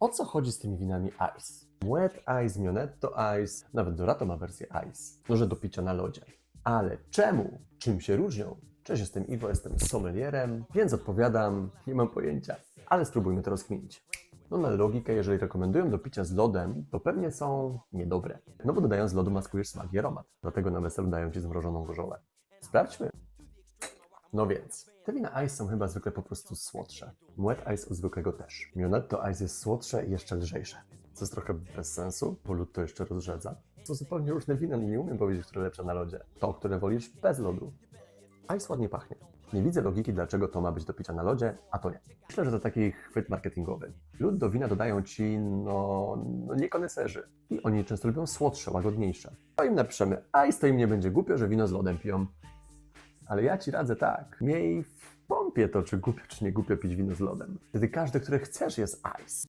O co chodzi z tymi winami Ice? Moet Ice, Mionetto Ice, nawet Dorato ma wersję Ice. Może do picia na lodzie. Ale czemu? Czym się różnią? Cześć, jestem Iwo, jestem sommelierem, więc odpowiadam, nie mam pojęcia. Ale spróbujmy to rozkminić. No na logikę, jeżeli rekomendują do picia z lodem, to pewnie są niedobre. No bo dodając lodu maskujesz smak i aromat. Dlatego na weselu dają Ci zmrożoną gorzołę. Sprawdźmy. No więc, te wina Ice są chyba zwykle po prostu słodsze. Moet Ice u zwykłego też. Mionetto Ice jest słodsze i jeszcze lżejsze. Co jest trochę bez sensu, bo lód to jeszcze rozrzedza. To zupełnie różne wina, nie umiem powiedzieć, które lepsze na lodzie. To, które wolisz bez lodu. Ice ładnie pachnie. Nie widzę logiki, dlaczego to ma być do picia na lodzie, a to nie. Myślę, że to taki chwyt marketingowy. Lód do wina dodają ci, no, no nie koneserzy. I oni często lubią słodsze, łagodniejsze. To im napiszemy, Ice to im nie będzie głupio, że wino z lodem piją. Ale ja ci radzę tak. Miej w pompie to, czy głupio, czy nie głupio pić wino z lodem. Wtedy każde, które chcesz, jest ice.